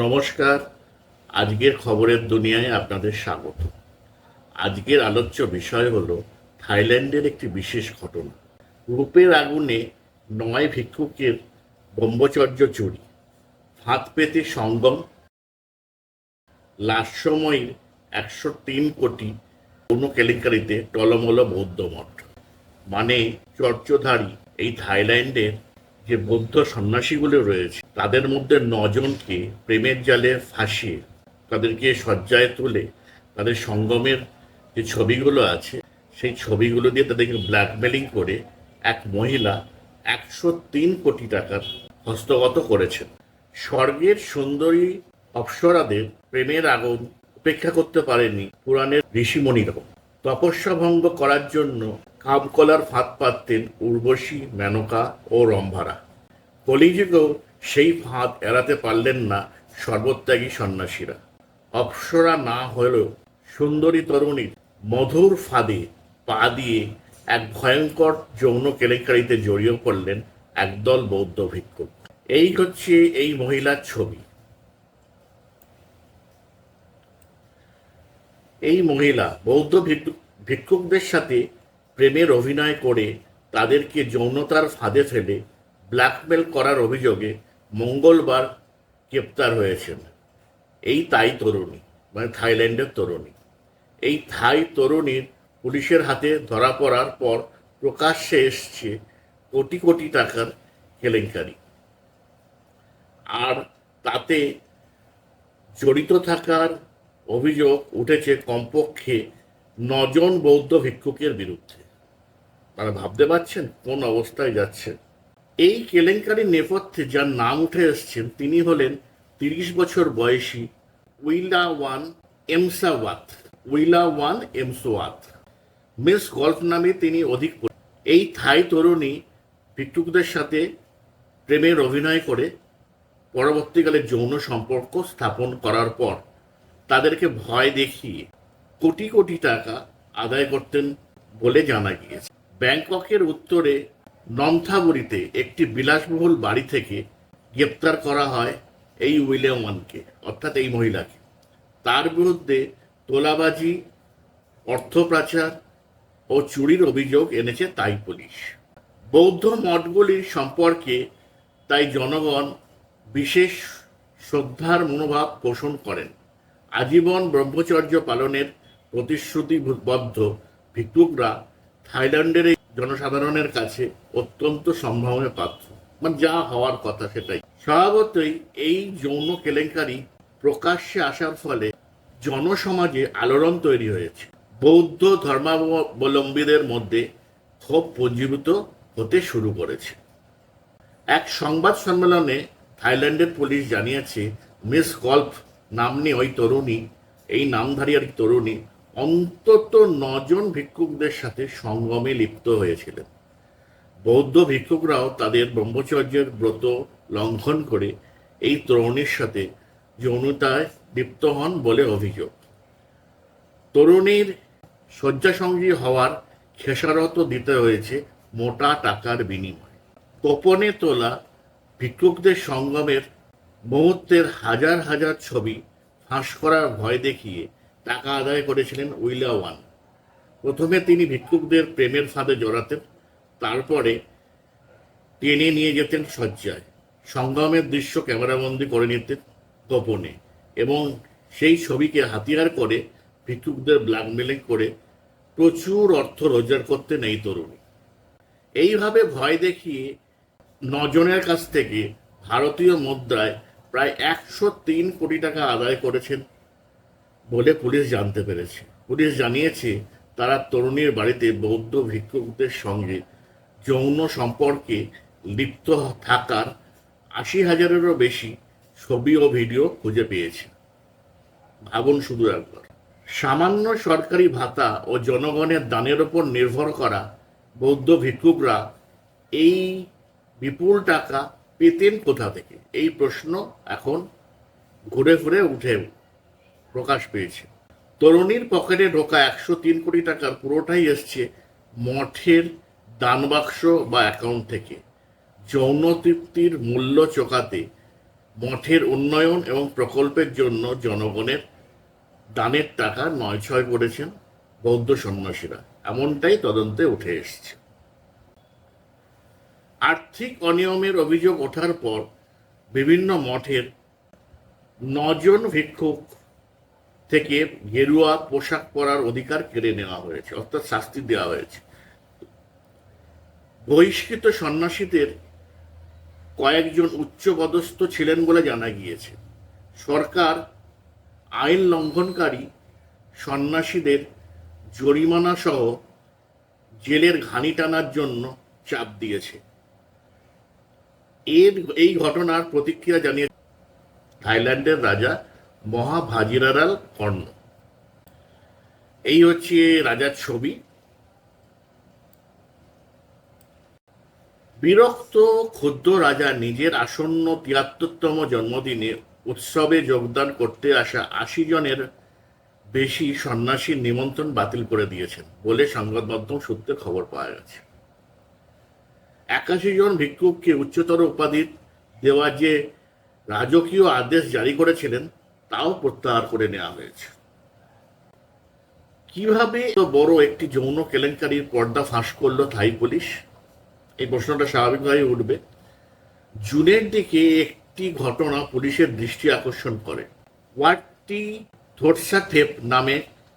নমস্কার। আজকের খবরের দুনিয়ায় আপনাদের স্বাগত। আজকের আলোচ্য বিষয় হলো থাইল্যান্ডের একটি বিশেষ ঘটনা। রূপের আগুনে নয় ভিক্ষুকের ব্রহ্মচর্য চুরি। ফাঁদ পেতে সঙ্গম। লাস্যময়ীর একশো তিন কোটি কোনো কেলেঙ্কারিতে টলমল বৌদ্ধ মঠ। মানে চর্চধারী এই থাইল্যান্ডের যে বৌদ্ধ সন্ন্যাসীগুলো রয়েছে, তাদের মধ্যে নজনকে প্রেমের জালে ফাঁসিয়ে, তাদেরকে শয্যায় তুলে, তাদের সঙ্গমের যে ছবিগুলো আছে, সেই ছবিগুলো দিয়ে তাদেরকে ব্ল্যাকমেলিং করে এক মহিলা একশো তিন কোটি টাকার হস্তগত করেছেন। স্বর্গের সুন্দরী অপ্সরাদের প্রেমের আগুন উপেক্ষা করতে পারেনি পুরাণের ঋষিমণিরাও। তপস্যা ভঙ্গ করার জন্য কামকলার ফাঁদ পাততেন উর্বশী, মেনকা ও রম্ভারা। কলিযুগেও সেই ফাঁদ এড়াতে পারলেন না সর্বত্যাগী সন্ন্যাসীরা। অপ্সরা না হলেও সুন্দরী তরুণীর মধুর ফাঁদে পা দিয়ে এক ভয়ঙ্কর যৌন কেলেঙ্কারিতে জড়িয়ে পড়লেন একদল বৌদ্ধ ভিক্ষুক। এই হচ্ছে এই মহিলার ছবি। এই মহিলা বৌদ্ধ ভিক্ষু- ভিক্ষুকদের সাথে প্রেমের অভিনয় করে তাদেরকে যৌনতার ফাঁদে ফেলে ব্ল্যাকমেল করার অভিযোগে মঙ্গলবার গ্রেপ্তার হয়েছেন। এই তাই তরুণী মানে থাইল্যান্ডের তরুণী। এই থাই তরুণীর পুলিশের হাতে ধরা পড়ার পর প্রকাশ্যে এসছে কোটি কোটি টাকার কেলেঙ্কারি। আর তাতে জড়িত থাকার অভিযোগ উঠেছে কমপক্ষে নজন বৌদ্ধ ভিক্ষুকের বিরুদ্ধে। তারা ভাবতে পারছেন কোন অবস্থায় যাচ্ছেন। এই কেলেঙ্কারির নেপথ্যে যার নাম উঠে এসছেন তিনি হলেন তিরিশ বছর বয়সী Wilawan Emsawat, Wilawan Emsawat. Miss Golf নামে তিনি অধিক এই থাই তরুণী ভিক্ষুকদের সাথে প্রেমের অভিনয় করে পরবর্তীকালে যৌন সম্পর্ক স্থাপন করার পর তাদেরকে ভয় দেখিয়ে কোটি কোটি টাকা আদায় করতেন বলে জানা গিয়েছে। ব্যাংককের উত্তরে নমথাবুরিতে একটি বিলাসবহুল বাড়ি থেকে গ্রেপ্তার করা হয় এই উইলিয়ামকে অর্থাৎ এই মহিলাকে। তার বিরুদ্ধে তোলাবাজি, অর্থ পাচার ও চুরির অভিযোগ এনেছে তাই পুলিশ। বৌদ্ধ মঠগুলির সম্পর্কে তাই জনগণ বিশেষ শ্রদ্ধার মনোভাব পোষণ করেন। আজীবন ব্রহ্মচর্য পালনের প্রতিশ্রুতিবদ্ধ ভিক্ষুকরা থাইল্যান্ডের এই জনসাধারণের কাছে অত্যন্ত সম্ভাবনীয় পাত্র মানে যা হওয়ার কথা সেটাই। স্বভাবতই এই যৌন কেলেঙ্কারি প্রকাশ্যে আসার ফলে জনসমাজে আলোড়ন তৈরি হয়েছে। বৌদ্ধ ধর্মাবলম্বীদের মধ্যে ক্ষোভ পুঞ্জীভূত হতে শুরু করেছে। এক সংবাদ সম্মেলনে থাইল্যান্ডের পুলিশ জানিয়েছে, মিস গল্ফ নামনি ওই তরুণী, এই নামধারী আর তরুণী অন্তত নজন ভিক্ষুকদের সাথে সঙ্গমে লিপ্ত হয়েছিলেন। বৌদ্ধ ভিক্ষুকরাও তাদের ব্রহ্মচর্যের ব্রত লঙ্ঘন করে এই তরুণীর সাথে যৌনতায় লিপ্ত হন বলে অভিযোগ। তরুণীর শয্যাসঙ্গী হওয়ার খেসারত দিতে হয়েছে মোটা টাকার বিনিময়ে। গোপনে তোলা ভিক্ষুকদের সঙ্গমের মুহূর্তের হাজার হাজার ছবি ফাঁস করার ভয় দেখিয়ে টাকা আদায় করেছিলেন উইলা ওয়ান। প্রথমে তিনি ভিক্ষুকদের প্রেমের ফাঁদে জড়াতেন, তারপরে টেনে নিয়ে যেতেন শয্যায়। সঙ্গমের দৃশ্য ক্যামেরাবন্দি করে নিতেন গোপনে এবং সেই ছবিকে হাতিয়ার করে ভিক্ষুকদের ব্ল্যাকমেলিং করে প্রচুর অর্থ রোজগার করতেন এই তরুণী। এইভাবে ভয় দেখিয়ে নজনের কাছ থেকে ভারতীয় মুদ্রায় প্রায় একশো তিন কোটি টাকা আদায় করেছেন বলে পুলিশ জানতে পেরেছে। পুলিশ জানিয়েছে, তারা তরুণীর বাড়িতে বৌদ্ধ ভিক্ষুকদের সঙ্গে যৌন সম্পর্কে লিপ্ত থাকার আশি হাজারেরও বেশি ছবি ও ভিডিও খুঁজে পেয়েছে। ভাবুন শুধু একবার। সামান্য সরকারি ভাতা ও জনগণের দানের ওপর নির্ভর করা বৌদ্ধ ভিক্ষুকরা এই বিপুল টাকা পেতেন কোথা থেকে? এই প্রশ্ন এখন ঘুরে ফিরে উঠে প্রকাশ পেয়েছে। তরুণীর পকেটে ঢোকা একশো তিন কোটি টাকার পুরোটাই এসছে মঠের দানবাক্স বা অ্যাকাউন্ট থেকে। যৌন তৃপ্তির মূল্য চোকাতে মঠের উন্নয়ন এবং প্রকল্পের জন্য জনগণের দানের টাকা নয় ছয় করেছেন বৌদ্ধ সন্ন্যাসীরা। এমনটাই তদন্তে উঠে এসছে। আর্থিক অনিয়মের অভিযোগ ওঠার পর বিভিন্ন মঠের নজন ভিক্ষুক থেকে গেরুয়া পোশাক পরার অধিকার কেড়ে নেওয়া হয়েছে, অর্থাৎ শাস্তি দেওয়া হয়েছে। বহিষ্কৃত সন্ন্যাসীদের কয়েকজন উচ্চপদস্থ ছিলেন বলে জানা গিয়েছে। সরকার আইন লঙ্ঘনকারী সন্ন্যাসীদের জরিমানা সহ জেলের ঘানি টানার জন্য চাপ দিয়েছে। এর, এই ঘটনার প্রতিক্রিয়া জানিয়ে থাইল্যান্ডের রাজা মহাভাজিরারাল কর্ণ। এই হচ্ছে রাজার ছবি। বিরক্ত ক্ষুদ্র রাজা নিজের আসন্ন তিয়াত্তরতম জন্মদিনে উৎসবে যোগদান করতে আসা আশি জনের বেশি সন্ন্যাসীর নিমন্ত্রণ বাতিল করে দিয়েছেন বলে সংবাদ মাধ্যম সূত্রে খবর পাওয়া গেছে। একাশি জন ভিক্ষুককে উচ্চতর উপাধি দেওয়া যে রাজকীয় আদেশ জারি করেছিলেন তাও প্রত্যাহার করে নেওয়া হয়েছে। কীভাবে বড় একটি যৌন কেলেঙ্কারির পর্দা ফাঁস করল থাই পুলিশ? এই প্রশ্নটা স্বাভাবিকভাবেই উঠবে। জুনের দিকে একটি ঘটনা পুলিশের দৃষ্টি আকর্ষণ করে। ওয়ার্ডটি থোটসাথেপ নামে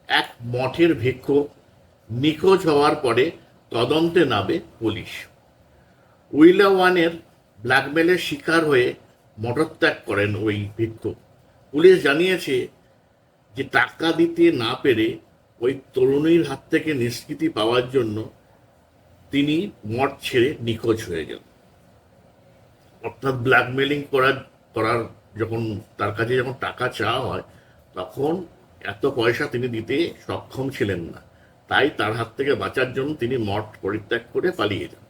এক মঠের ভিক্ষুক নিখোঁজ হওয়ার পরে তদন্তে নামে পুলিশ। উইলাওয়ানের ব্ল্যাকমেলের শিকার হয়ে মঠত্যাগ করেন ওই ভিক্ষুক পুলিশ জানিয়েছে যে টাকা দিতে না পেরে ওই তরুণীর হাত থেকে নিষ্কৃতি পাওয়ার জন্য তিনি মঠ ছেড়ে নিখোঁজ হয়ে যান অর্থাৎ ব্ল্যাকমেলিং করার করার যখন, তার কাছে যখন টাকা চাওয়া হয়, তখন এত পয়সা তিনি দিতে সক্ষম ছিলেন না। তাই তার হাত থেকে বাঁচার জন্য তিনি মঠ পরিত্যাগ করে পালিয়ে যান।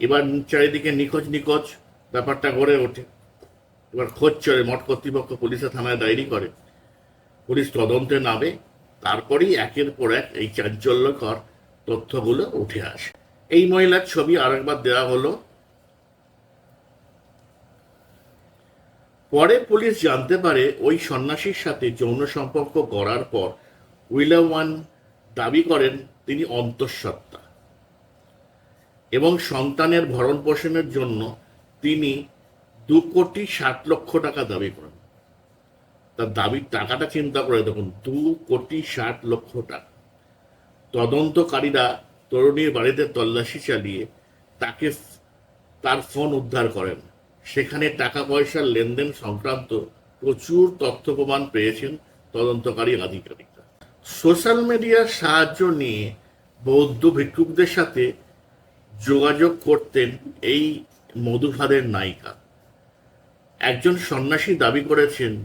এবার চারিদিকে নিখোঁজ নিখোঁজ ব্যাপারটা গড়ে ওঠে। এবার খোঁজ চলে, মঠ কর্তৃপক্ষ পুলিশের থানায় ডায়েরি করে। পুলিশ তদন্তে নামে, তারপরেই একের পর এক এই চাঞ্চল্যকর তথ্যগুলো উঠে আসে। এই মহিলার ছবি আরেকবার দেওয়া হলো। পরে পুলিশ জানতে পারে ওই সন্ন্যাসীর সাথে যৌন সম্পর্ক করার পর উইলাওয়ান দাবি করেন তিনি অন্তঃসত্ত্বা এবং সন্তানের ভরণ পোষণের জন্য তিনি দু কোটি ষাট লক্ষ টাকা দাবি করেন। তার দাবির টাকাটা চিন্তা করে দেখুন, দু কোটি ষাট লক্ষ টাকা। তদন্তকারীরা তরুণীর বাড়িতে তল্লাশি চালিয়ে তাকে তার ফোন উদ্ধার করেন। সেখানে টাকা পয়সার লেনদেন সংক্রান্ত প্রচুর তথ্য প্রমাণ পেয়েছেন তদন্তকারী আধিকারিকরা। সোশ্যাল মিডিয়ার সাহায্য নিয়ে বৌদ্ধ ভিক্ষুকদের সাথে যোগাযোগ করতেন এই মধুফাদের নায়িকা। একজন সন্ন্যাসী দাবি করেছেন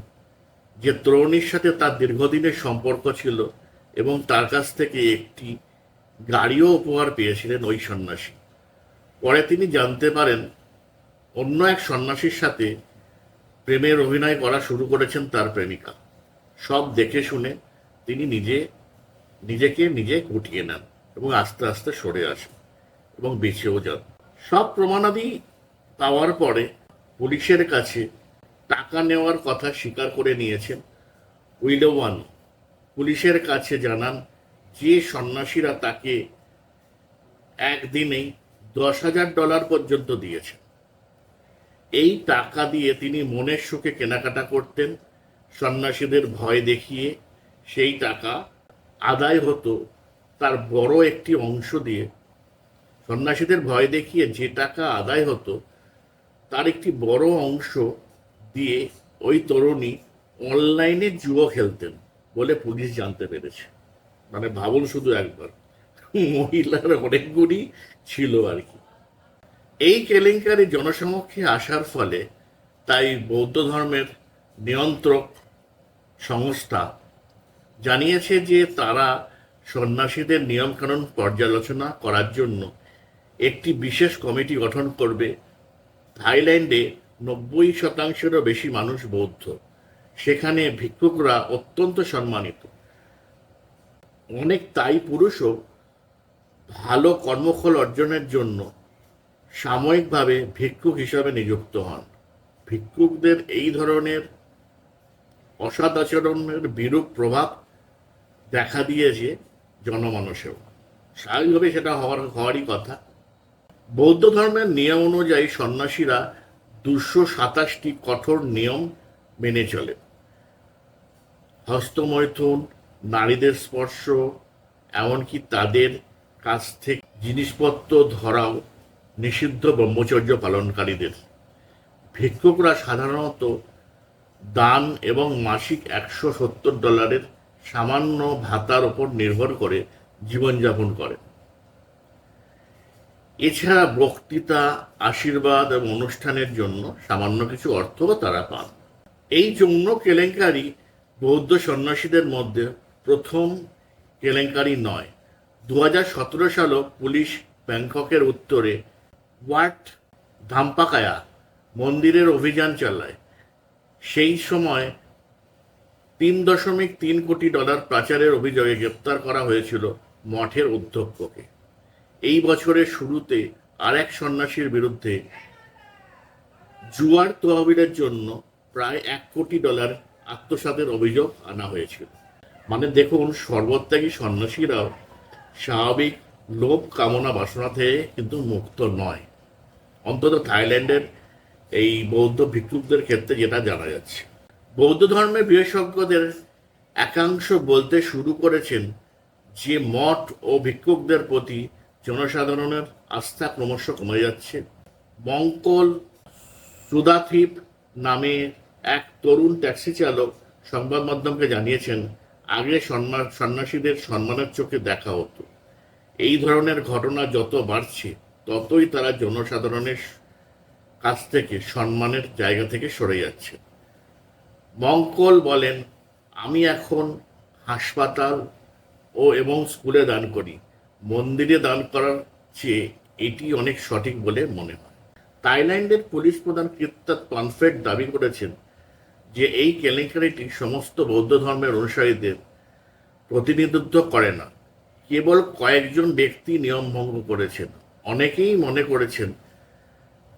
যে তরুণীর সাথে তার দীর্ঘদিনের সম্পর্ক ছিল এবং তার কাছ থেকে একটি গাড়িও উপহার পেয়েছিলেন ওই সন্ন্যাসী। পরে তিনি জানতে পারেন, অন্য এক সন্ন্যাসীর সাথে প্রেমের অভিনয় করা শুরু করেছেন তার প্রেমিকা। সব দেখে শুনে তিনি নিজে, নিজেকে নিজে গুটিয়ে নেন এবং আস্তে আস্তে সরে আসেন এবং বেঁচেও যান। সব প্রমাণাদি পাওয়ার পরে পুলিশের কাছে টাকা নেওয়ার কথা স্বীকার করে নিয়েছেন উইলোওয়ান পুলিশের কাছে জানান, যে সন্ন্যাসীরা তাকে একদিনেই দশ হাজার ডলার পর্যন্ত দিয়েছেন। এই টাকা দিয়ে তিনি মনের সুখে কেনাকাটা করতেন। সন্ন্যাসীদের ভয় দেখিয়ে সেই টাকা আদায় হতো তার বড় একটি অংশ দিয়ে। সন্ন্যাসীদের ভয় দেখিয়ে যে টাকা আদায় হতো তার একটি বড় অংশ দিয়ে ওই তরুণী অনলাইনে জুয়ো খেলতেন বলে পুলিশ জানতে পেরেছে। মানে ভাবুন শুধু একবার, মহিলার অনেকগুলি ছিল আর কি। এই কেলেঙ্কারি জনসমক্ষে আসার ফলে তাই বৌদ্ধ ধর্মের নিয়ন্ত্রক সংস্থা জানিয়েছে যে তারা সন্ন্যাসীদের নিয়মকানুন পর্যালোচনা করার জন্য একটি বিশেষ কমিটি গঠন করবে থাইল্যান্ডে নব্বই শতাংশেরও বেশি মানুষ বৌদ্ধ। সেখানে ভিক্ষুকরা অত্যন্ত সম্মানিত। অনেক তাই পুরুষও ভালো কর্মফল অর্জনের জন্য সাময়িকভাবে ভিক্ষুক হিসাবে নিযুক্ত হন। ভিক্ষুকদের এই ধরনের অসদাচরণের বিরূপ প্রভাব দেখা দিয়েছে জনমানসেও স্বাভাবিকভাবে সেটা হওয়ার হওয়ারই কথা। বৌদ্ধ ধর্মের নিয়ম অনুযায়ী সন্ন্যাসীরা দুশো সাতাশটি কঠোর নিয়ম মেনে চলে। হস্তমৈথুন, নারীদের স্পর্শ, এমনকি তাদের কাছ থেকে জিনিসপত্র ধরাও নিষিদ্ধ ব্রহ্মচর্য পালনকারীদের। ভিক্ষুকরা সাধারণত দান এবং মাসিক একশো সত্তর ডলারের সামান্য ভাতার ওপর নির্ভর করে জীবনযাপন করে। এছাড়া বক্তৃতা, আশীর্বাদ এবং অনুষ্ঠানের জন্য সামান্য কিছু অর্থও তারা পান। এই যৌন কেলেঙ্কারি বৌদ্ধ সন্ন্যাসীদের মধ্যে প্রথম কেলেঙ্কারি নয়। দু হাজার সতেরো সালও পুলিশ ব্যাংককের উত্তরে ওয়াট ধাম্পাকায়া মন্দিরের অভিযান চালায়। সেই সময় তিন দশমিক তিন কোটি ডলার পাচারের অভিযোগে গ্রেপ্তার করা হয়েছিল মঠের অধ্যক্ষকে বছরের শুরুতে আরেক সন্ন্যাসীর বিরুদ্ধে জুয়ার তহবিলের জন্য প্রায় এক কোটি ডলার আত্মসাতের অভিযোগ আনা হয়েছিল। মানে দেখুন, সর্বত্যাগী সন্ন্যাসীরাও স্বাভাবিক লোভ, কামনা, বাসনা থেকে কিন্তু মুক্ত নয়। অন্তত থাইল্যান্ডের এই বৌদ্ধ ভিক্ষুকদের ক্ষেত্রে যেটা জানা যাচ্ছে। বৌদ্ধ ধর্মের বিশেষজ্ঞদের একাংশ বলতে শুরু করেছেন যে মঠ ও ভিক্ষুকদের প্রতি জনসাধারণের আস্থা ক্রমশ কমে যাচ্ছে। মঙ্কল সুদাথিপ নামে এক তরুণ ট্যাক্সি চালক সংবাদ মাধ্যমকে জানিয়েছেন, আগে সন্ন্যাস সন্ন্যাসীদের সম্মানের চোখে দেখা হতো। এই ধরনের ঘটনা যত বাড়ছে, ততই তারা জনসাধারণের কাছ থেকে, সম্মানের জায়গা থেকে সরে যাচ্ছে। মঙ্কল বলেন, আমি এখন হাসপাতাল ও এবং স্কুলে দান করি। মন্দিরে দান করার চেয়ে এটি অনেক সঠিক বলে মনে হয়। থাইল্যান্ডের পুলিশ প্রধান কীর্তাত পানফেট দাবি করেছেন যে এই কেলেঙ্কারিটি সমস্ত বৌদ্ধ ধর্মের অনুসারীদের প্রতিনিধিত্ব করে না। কেবল কয়েকজন ব্যক্তি নিয়ম ভঙ্গ করেছেন। অনেকেই মনে করেছেন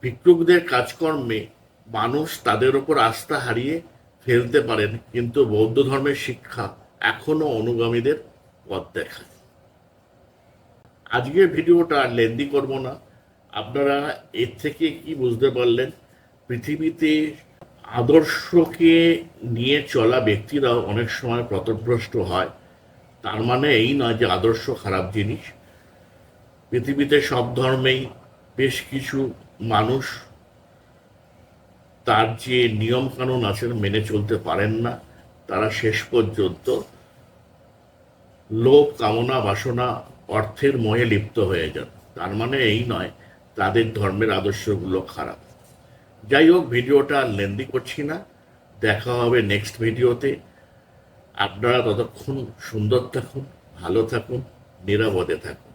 ভিক্ষুকদের কাজকর্মে মানুষ তাদের ওপর আস্থা হারিয়ে ফেলতে পারেন, কিন্তু বৌদ্ধ ধর্মের শিক্ষা এখনও অনুগামীদের পথ দেখায়। আজকের ভিডিওটা আর লেন্দি করব না। আপনারা এর থেকে কি বুঝতে পারলেন? পৃথিবীতে আদর্শকে নিয়ে চলা ব্যক্তিরাও অনেক সময় পথভ্রষ্ট হয়। তার মানে এই নয় যে আদর্শ খারাপ জিনিস। পৃথিবীতে সব ধর্মেই বেশ কিছু মানুষ তার যে নিয়মকানুন আছে মেনে চলতে পারেন না, তারা শেষ পর্যন্ত লোভ, কামনা, বাসনা অর্থের মহে লিপ্ত হয়ে যান। তার মানে এই নয়, তাদের ধর্মের আদর্শগুলো খারাপ। যাই হোক, ভিডিওটা আর লেন্দি করছি না। দেখা হবে নেক্সট ভিডিওতে। আপনারা ততক্ষণ সুন্দর থাকুন, ভালো থাকুন, নিরাপদে থাকুন।